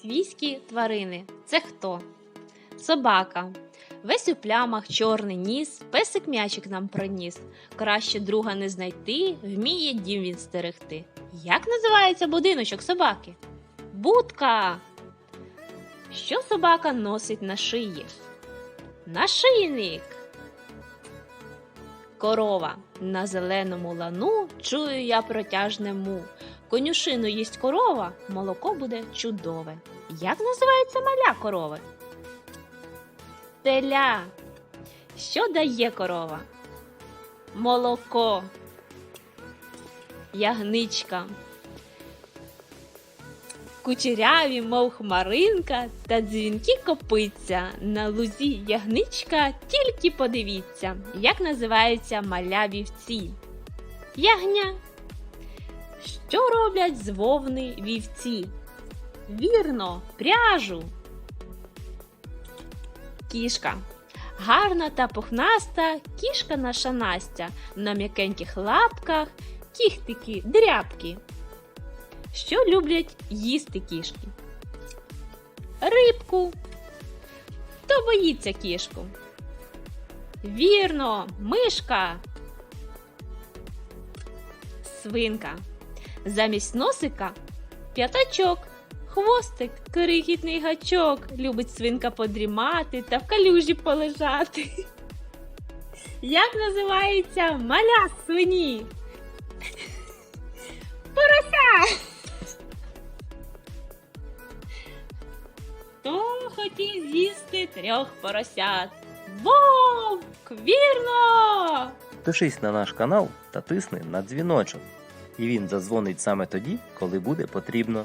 свійські тварини. Це хто? Собака. Весь у плямах чорний ніс, песик м'ячик нам приніс. Краще друга не знайти, вміє дім він стерегти. Як називається будиночок собаки? Будка. Що собака носить на шиї? Нашийник. Корова. На зеленому лану чую я протяжне му. Конюшину їсть корова, молоко буде чудове. Як називається маля корови? Теля. Що дає корова? Молоко. Ягничка. Кучеряві, мов хмаринка, та дзвінки копиться. На лузі ягничка, тільки подивіться, як називаються маля вівці. Ягня. Що роблять з вовни вівці? Вірно, пряжу. Кішка. Гарна та пухнаста кішка наша Настя на м'якеньких лапках, кіхтики, дрябки. Що люблять їсти кішки? Рибку. Хто боїться кішку? Вірно, мишка. Свинка. Замість носика п'ятачок, хвостик, крихітний гачок. Любить свинка подрімати та в калюжі полежати. Як називається маля свині? Порося. Хто хотів з'їсти трьох поросят? Вовк! Вірно! Підпишись на наш канал та тисни на дзвіночок. І він задзвонить саме тоді, коли буде потрібно.